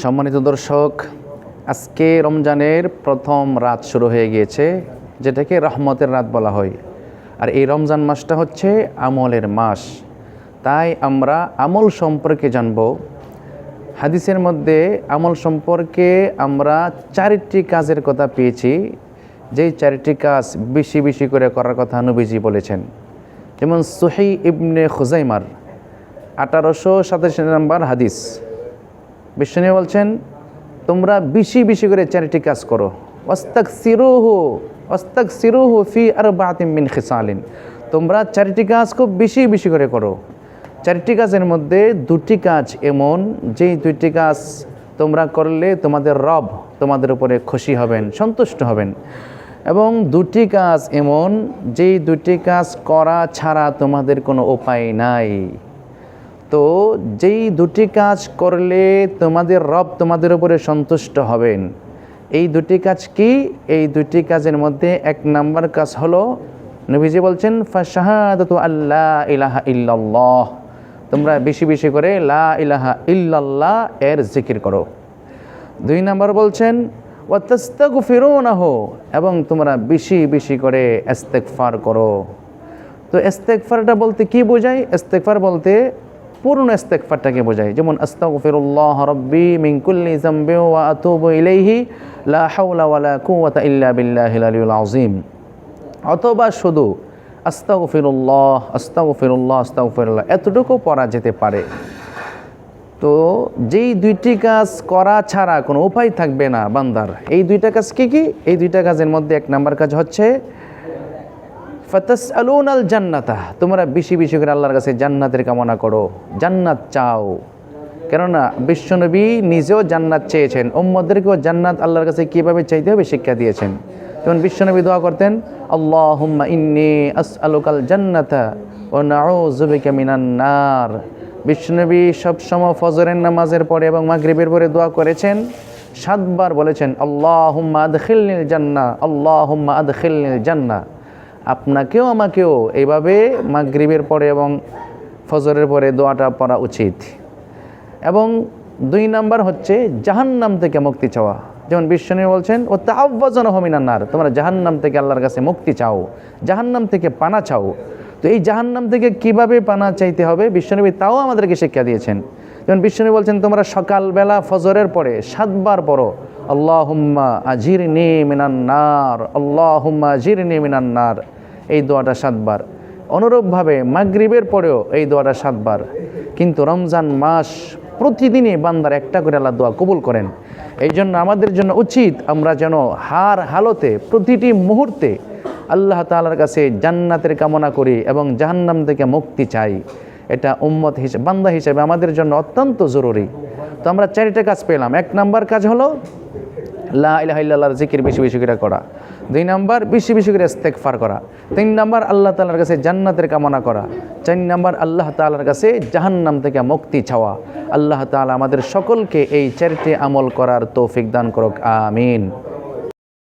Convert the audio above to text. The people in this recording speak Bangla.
সম্মানিত দর্শক, আজকে রমজানের প্রথম রাত শুরু হয়ে গিয়েছে, যেটাকে রহমতের রাত বলা হয়। আর এই রমজান মাসটা হচ্ছে আমলের মাস। তাই আমরা আমল সম্পর্কে জানব। হাদিসের মধ্যে আমল সম্পর্কে আমরা চারিটি কাজের কথা পেয়েছি। যেই চারিটি কাজ বেশি বেশি করে করার কথা নবীজি বলেছেন। যেমন সোহেই ইবনে খুজাইমার, আঠারোশো সাতাশি নম্বর হাদিস। বিষ্ণু বলছেন, তোমরা বেশি বেশি করে চারিটি কাজ করো। অস্তাক সিরুহু অস্তাক সিরুহু ফি আর মিন খিসালিন। তোমরা চারিটি কাজ খুব বেশি বেশি করে করো। চারটি কাজের মধ্যে দুটি কাজ এমন, যেই দুইটি কাজ তোমরা করলে তোমাদের রব তোমাদের উপরে খুশি হবেন, সন্তুষ্ট হবেন। এবং দুটি কাজ এমন, যেই দুটি কাজ করা ছাড়া তোমাদের কোনো উপায় নাই। তো যেই দুটি কাজ করলে তোমাদের রব তোমাদের উপরে সন্তুষ্ট হবেন। এই দুটি কাজ কি? এই দুটি কাজের মধ্যে এক নাম্বার কাজ হলো, নবীজি বলছেন, ফাশাহাদাতু আল্লাহ ইলাহা ইল্লাল্লাহ। তোমরা বেশি বেশি করে লা ইলাহা ইল্লাল্লাহ এর জিকির করো। দুই নাম্বার বলছেন ওয়াতাস্তাগু ফিরোনাহ এবং তোমরা বেশি বেশি করে ইস্তেগফার করো। তো ইস্তেগফারটা বলতে কি বোঝায়? ইস্তেগফার বলতে পূর্ণ ইস্তেগফারটাকে বোঝায়। যেমন, আস্তাগফিরুল্লাহ রাব্বি মিন কুল্লি যামবি ওয়া আতুবু ইলাইহি, লা হাওলা ওয়ালা কুওয়াতা ইল্লা বিল্লাহিল আলিয়্যিল আযীম। অথবা শুধু, আস্তাগফিরুল্লাহ আস্তাগফিরুল্লাহ আস্তাগফিরুল্লাহ। এতটুকু পড়া যেতে পারে। তো যেই দুইটি কাজ করা ছাড়া কোনো উপায় থাকবে না বান্দার। এই দুইটা কাজ কি কি? এই দুইটা কাজের মধ্যে এক নাম্বার কাজ হচ্ছে ফাতাস আলুন আল জান্নাতা, তোমরা বেশি বেশি করে আল্লাহর কাছে জান্নাতের কামনা করো, জান্নাত চাও। কেননা বিশ্বনবী নিজেও জান্নাত চেয়েছেন ওম্মদেরকেও জান্নাত আল্লাহর কাছে কীভাবে চাইতে হবে শিক্ষা দিয়েছেন। যেমন বিশ্বনবী দোয়া করতেন আল্লাহ হুম্মা ইন্নি আস আলুকাল জান্নাতা ও নাউজুবিকা মিনান নার। বিশ্বনবী সবসময় ফজরের নামাজের পরে এবং মাগরিবের পরে দোয়া করেছেন, সাতবার বলেছেন আল্লাহ হুম্মা আদখিলনিল জান্না আল্লাহ হুম্মা আদখিলনিল জান্না। আপনাকেও, আমাকেও এইভাবে মাগরিবের পরে এবং ফজরের পরে দোয়াটা পড়া উচিত। এবং দুই নাম্বার হচ্ছে জাহান্নাম থেকে মুক্তি চাওয়া। যেমন বিশ্বনী বলছেন ও তাহ্বাজন হমিনান্নার তোমরা জাহান্নাম থেকে আল্লাহর কাছে মুক্তি চাও, জাহান্নাম থেকে পানা চাও। তো এই জাহান্নাম থেকে কীভাবে পানা চাইতে হবে? বিশ্বনবী তাও আমাদেরকে শিক্ষা দিয়েছেন। যেমন বিশ্বনবী বলছেন, তোমরা সকালবেলা ফজরের পরে সাতবার পড়ো। আল্লাহ হুম্মা আজির নে মিনান্নার আল্লাহ হুম্মা আজির নে মিনান্নার এই দোয়াটা সাতবার। অনুরূপভাবে মাগরিবের পরেও এই দোয়াটা সাতবার। কিন্তু রমজান মাস প্রতিদিনই বান্দার একটা করে আল্লাহ দোয়া কবুল করেন। এই জন্য আমাদের জন্য উচিত আমরা যেন হার হালতে প্রতিটি মুহূর্তে আল্লাহ তাআলার কাছে জান্নাতের কামনা করি এবং জাহান্নাম থেকে মুক্তি চাই। এটা উম্মত হিসেবে বান্দা হিসেবে আমাদের জন্য অত্যন্ত জরুরি। তো আমরা চারিটা কাজ পেলাম। এক নাম্বার কাজ হলো, লা জিকির বেশি বেশি করে করা। দুই নাম্বার, বেশি বেশি করে ইস্তেগফার করা। তিন নাম্বার, আল্লাহ তাআলার কাছে জান্নাতের কামনা করা। চার নাম্বার, আল্লাহ তাআলার কাছে জাহান্নাম থেকে মুক্তি চাওয়া। আল্লাহ তাআলা আমাদের সকলকে এই চারটি আমল করার তৌফিক দান করুক। আমিন।